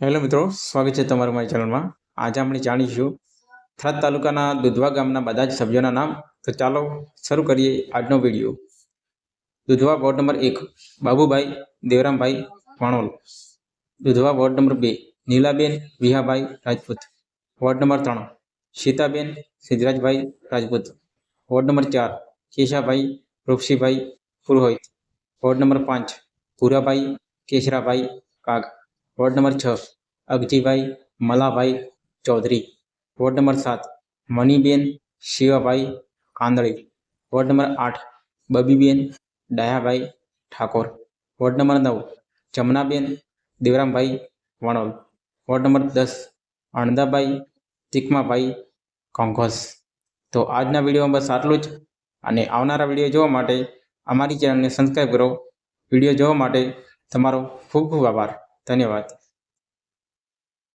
Hello મિત્રો, સ્વાગત છે તમારું મારી ચેનલમાં આજે આપણે જાણીશું થરાદ તાલુકાના દુધવા ગામના બધા જ સભ્યોના નામ. તો ચાલો શરૂ કરીએ આજનો વીડિયો. દુધવા વોર્ડ નંબર એક, બાબુભાઈ દેવરામભાઈ વાણોલ. દુધવા વોર્ડ નંબર બે, નીલાબેન વિહાભાઈ રાજપૂત. વોર્ડ નંબર ત્રણ, સીતાબેન સિદ્ધરાજભાઈ રાજપૂત. વોર્ડ નંબર ચાર, કેશાભાઈ રૂપસીભાઈ પુરોહિત. વોર્ડ નંબર પાંચ, ભૂરાભાઈ કેશરાભાઈ કાગ. વોર્ડ નંબર છ, અગજીભાઈ મલાભાઈ ચૌધરી. વોર્ડ નંબર સાત, મનીબેન શિવાભાઈ કાંદળી. વોર્ડ નંબર આઠ, બબીબેન ડાયાભાઈ ઠાકોર. વોર્ડ નંબર નવ, જમનાબેન દેવરામભાઈ વણોલ. વોર્ડ નંબર દસ, અણદાભાઈ ચીકમાભાઈ કોંઘોસ. તો આજના વિડીયોમાં બસ આટલું જ. અને આવનારા વીડિયો જોવા માટે અમારી ચેનલને સબસ્ક્રાઈબ કરો. વીડિયો જોવા માટે તમારો ખૂબ ખૂબ આભાર. ધન્યવાદ.